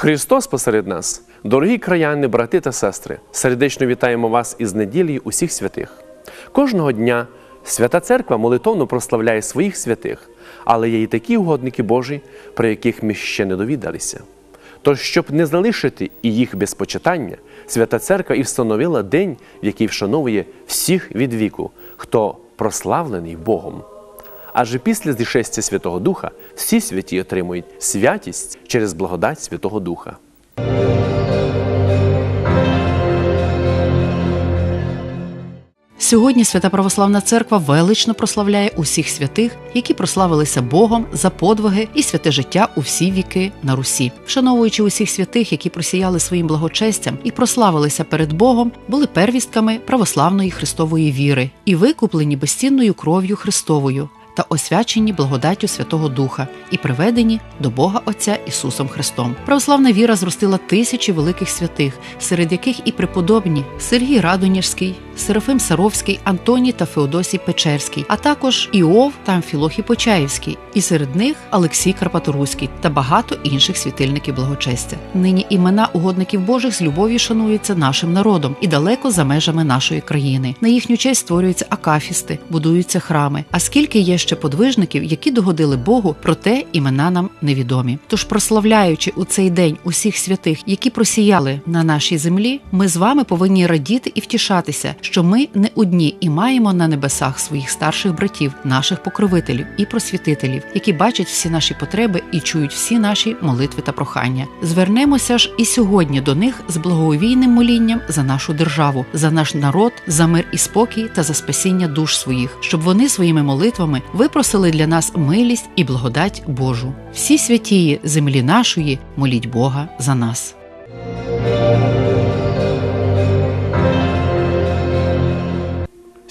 Христос посеред нас, дорогі краяни, брати та сестри, сердечно вітаємо вас із неділею усіх святих. Кожного дня Свята Церква молитовно прославляє своїх святих, але є і такі угодники Божі, про яких ми ще не довідалися. Тож, щоб не залишити і їх без почитання, Свята Церква і встановила день, в який вшановує всіх від віку, хто прославлений Богом. Адже після зішестя Святого Духа всі святі отримують святість через благодать Святого Духа. Сьогодні Свята Православна Церква велично прославляє усіх святих, які прославилися Богом за подвиги і святе життя у всі віки на Русі, вшановуючи усіх святих, які просіяли своїм благочестям і прославилися перед Богом, були первістками православної Христової віри і викуплені безцінною кров'ю Христовою та освячені благодаттю Святого Духа і приведені до Бога Отця Ісусом Христом. Православна віра зростила тисячі великих святих, серед яких і преподобні Сергій Радоніжський, Серафим Саровський, Антоній та Феодосій Печерський, а також Іов та Амфілохій Почаївський, і серед них Олексій Карпаторуський та багато інших світильників благочестя. Нині імена угодників Божих з любов'ю шануються нашим народом і далеко за межами нашої країни. На їхню честь створюються акафісти, будуються храми. А скільки є ще подвижників, які догодили Богу, проте імена нам невідомі. Тож, прославляючи у цей день усіх святих, які просіяли на нашій землі, ми з вами повинні радіти і втішатися, що ми не одні і маємо на небесах своїх старших братів, наших покровителів і просвітителів, які бачать всі наші потреби і чують всі наші молитви та прохання. Звернемося ж і сьогодні до них з благовійним молінням за нашу державу, за наш народ, за мир і спокій та за спасіння душ своїх, щоб вони своїми молитвами випросили для нас милість і благодать Божу. Всі святії землі нашої моліть Бога за нас.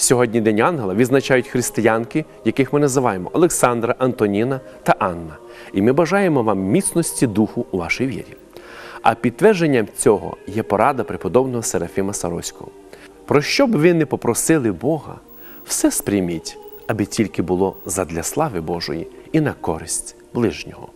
Сьогодні День Ангела відзначають християнки, яких ми називаємо Олександра, Антоніна та Анна. І ми бажаємо вам міцності духу у вашій вірі. А підтвердженням цього є порада преподобного Серафіма Сароського. Про що б ви не попросили Бога, все сприйміть, аби тільки було задля слави Божої і на користь ближнього.